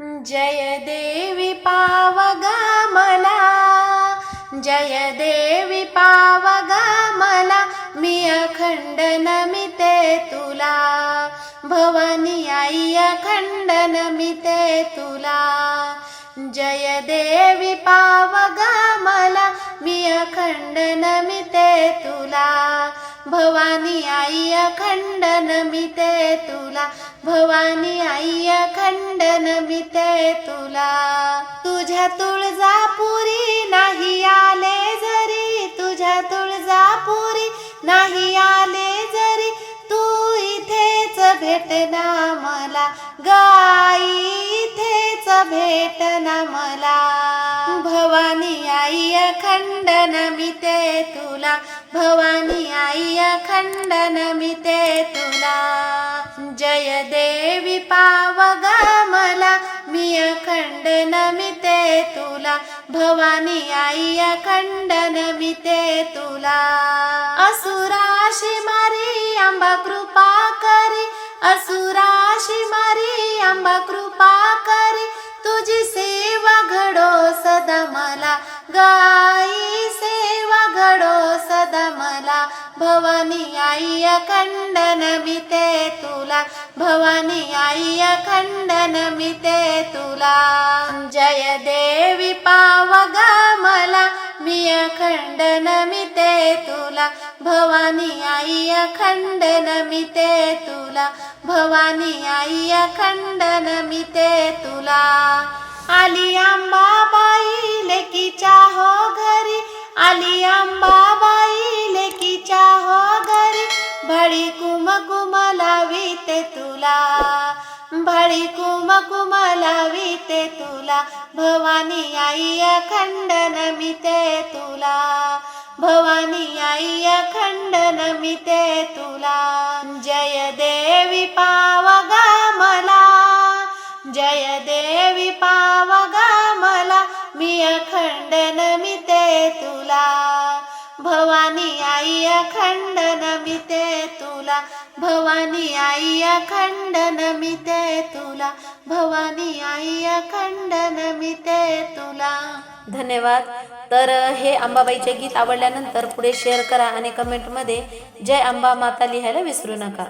जय देवी पावगा मला जय देवी पावगा मला मी अखंड नमिते तुला. भवानी आई अखंड नमिते तुला. जय देवी पावगा मला मी अखंड नमिते तुला. भवानी आई अखंड नमिते तुला. भवानी आई अखंड नमिते तुला. तुझ्या तुळजापुरी नाही आले जरी. तुझ्या तुळजापुरी नाही आले जरी. तू इथेच भेटना मला. गाई इथेच भेटना मला. भवानी आई अखंड नमिते तुला. भवानी आई अखंड नमिते तुला. जय देवी पावगा मला मी अखंड नमिते तुला. भवानी आई अखंड नमिते तुला. असुराशी मारी आंबा कृपा करी. असुराशी मारी आंबा कृपा करी. तुझी सेवा घडो सदा मला. गा भवानी आई खंडन मिते तुला भवानी आई खंडन मिते तुला. जय देवी पावगा मला मी अखंड मिते तुला. भवानी आई खंडन मिते तुला भवानी आई खंडन मिते तुला. आली आंबा भळी कुम कुम लाविते तुला. भळी कुम कुम लाविते तुला. भवानी आई अखंड नमिते तुला. भवानी आई अखंड नमिते तुला. जय देवी पावगा मला जय देवी पावगा मला मी अखंड भवानी आई अखंड नमिते तुला. भवानी आई अखंड नमिते तुला. भवानी आई अखंड नमिते तुला. धन्यवाद. तर हे अंबाबाईचे गीत आवडल्यानंतर पुढे शेअर करा आणि कमेंटमध्ये जय अंबा माता लिहायला विसरू नका.